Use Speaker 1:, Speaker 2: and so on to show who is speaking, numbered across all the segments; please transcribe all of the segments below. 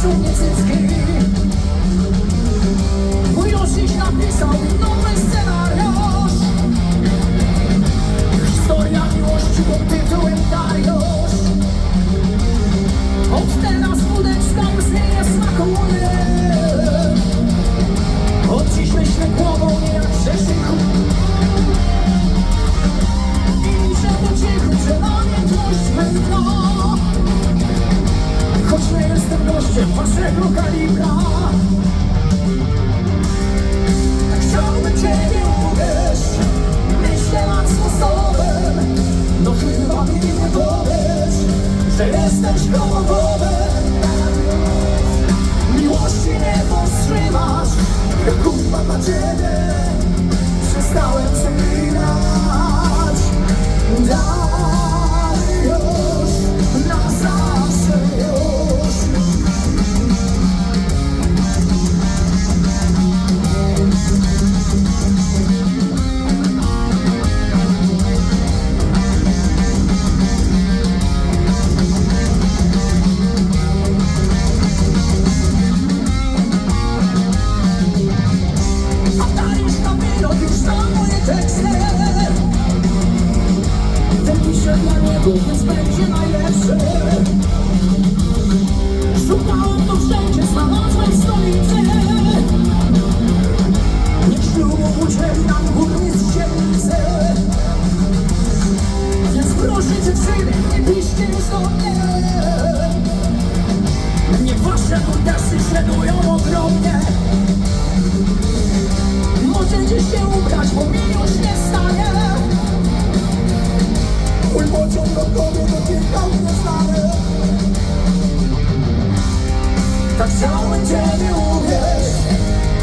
Speaker 1: It's, it's, it's, jestem waszego kalibra. Tak chciałbym cię nie uwierz Myślę nad sposobem. No chyba mi nie powiesz Że jesteś koło Ciebie umieć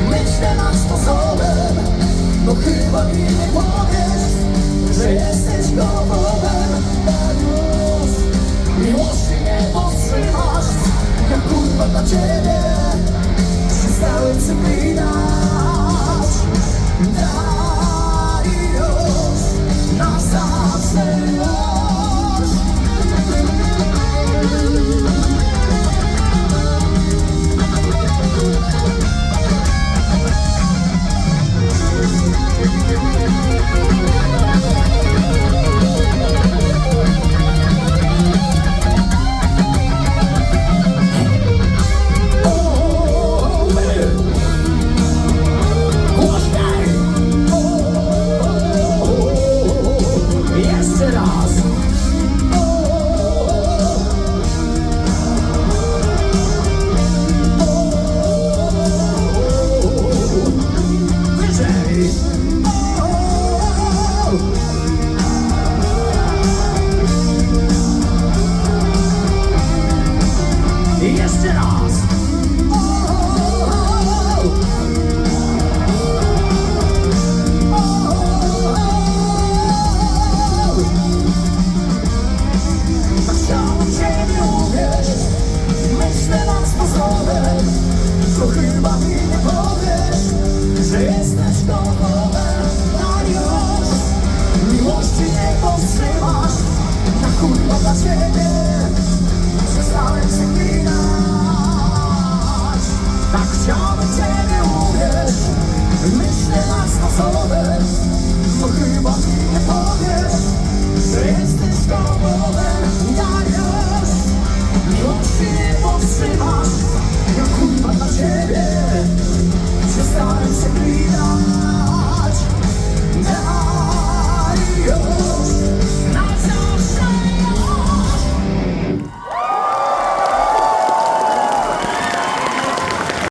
Speaker 1: Myć temat sposobem Bo chyba mi nie powiesz Że jesteś dowodem Na już Miłości nie powstrzymasz Ja kurwa dla ciebie. Przystałem przy Jeszcze raz! Ciebie uwierzyć Myślę nad To chyba mi nie powiesz Że jesteś gotowem na już. Miłości nie powstrzymasz Na kurwa dla ciebie tak chciałbym Ciebie uwierz Myślę na sposobem